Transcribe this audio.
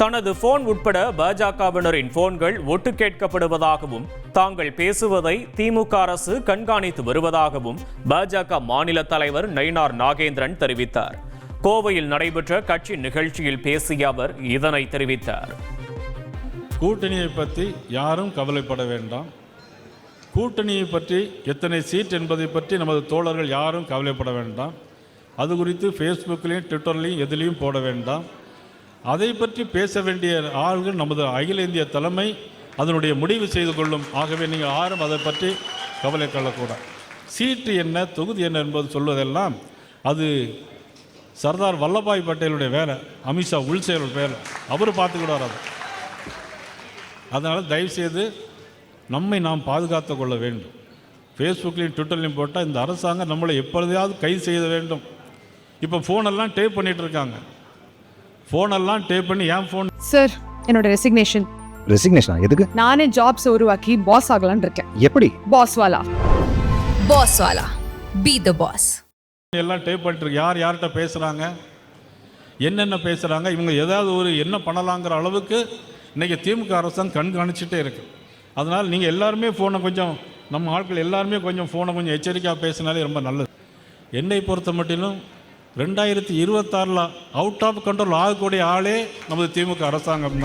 தனது போன் உட்பட பாஜகவினரின் போன்கள் ஒட்டு கேட்கப்படுவதாகவும் தாங்கள் பேசுவதை திமுக அரசு கண்காணித்து வருவதாகவும் பாஜக மாநில தலைவர் நயினார் நாகேந்திரன் தெரிவித்தார். கோவையில் நடைபெற்ற கட்சி நிகழ்ச்சியில் பேசிய அவர் இதனை தெரிவித்தார். கூட்டணியை பற்றி யாரும் கவலைப்பட வேண்டாம். கூட்டணியை பற்றி எத்தனை சீட் என்பதை பற்றி நமது தோழர்கள் யாரும் கவலைப்பட வேண்டாம். அது குறித்து ஃபேஸ்புக்லேயும் ட்விட்டர்லேயும் எதுலேயும் போட வேண்டாம். அதை பற்றி பேச வேண்டிய ஆள்கள் நமது அகில இந்திய தலைமை அதனுடைய முடிவு செய்து கொள்ளும். ஆகவே நீங்கள் யாரும் அதை பற்றி கவலை கொள்ளக்கூடாது. சீட்டு என்ன தொகுதி என்ன என்பது சொல்வதெல்லாம் அது சர்தார் வல்லபாய் பட்டேலுடைய வேலை அமித்ஷா உள்செயல் வேலை. அவர் பார்த்துக்கிடுவார் அதை. அதனால் தயவுசெய்து நம்மை நாம் பாதுகாத்து கொள்ள வேண்டும். ஃபேஸ்புக்லேயும் ட்விட்டர்லையும் போட்டால் இந்த அரசாங்கம் நம்மளை எப்பொழுதையாவது கைது செய்ய வேண்டும். இப்போ ஃபோனெல்லாம் டேப் பண்ணிகிட்டு இருக்காங்க. ஃபோனெல்லாம் டேப் பண்ணி என் ஃபோன் சார் என்னோட ரெசிக்னேஷன் ரெசிக்னேஷனா எதுக்கு? நானே ஜாப்ஸ் உருவாக்கி பாஸ் ஆகலாம்னு இருக்கேன். எப்படி? Boss Wala. Boss Wala. Be the boss. எல்லாம் டேப் பண்ணிட்டு யார் யார்கிட்ட பேசுகிறாங்க என்னென்ன பேசுகிறாங்க இவங்க ஏதாவது ஒரு என்ன பண்ணலாங்கிற அளவுக்கு இன்றைக்கி திமுக அரசாங்கம் கண்காணிச்சுட்டே இருக்கு. அதனால் நீங்கள் எல்லாருமே ஃபோனை கொஞ்சம் நம்ம ஆட்கள் எல்லாருமே கொஞ்சம் ஃபோனை கொஞ்சம் எச்சரிக்கையாக பேசினாலே ரொம்ப நல்லது. என்னை பொறுத்த மட்டிலும் ரெண்டாயிரத்தி இருபத்தாறில் அவுட் ஆஃப் கண்ட்ரோல் ஆகக்கூடிய ஆளே நமது திமுக அரசாங்கம் தான்.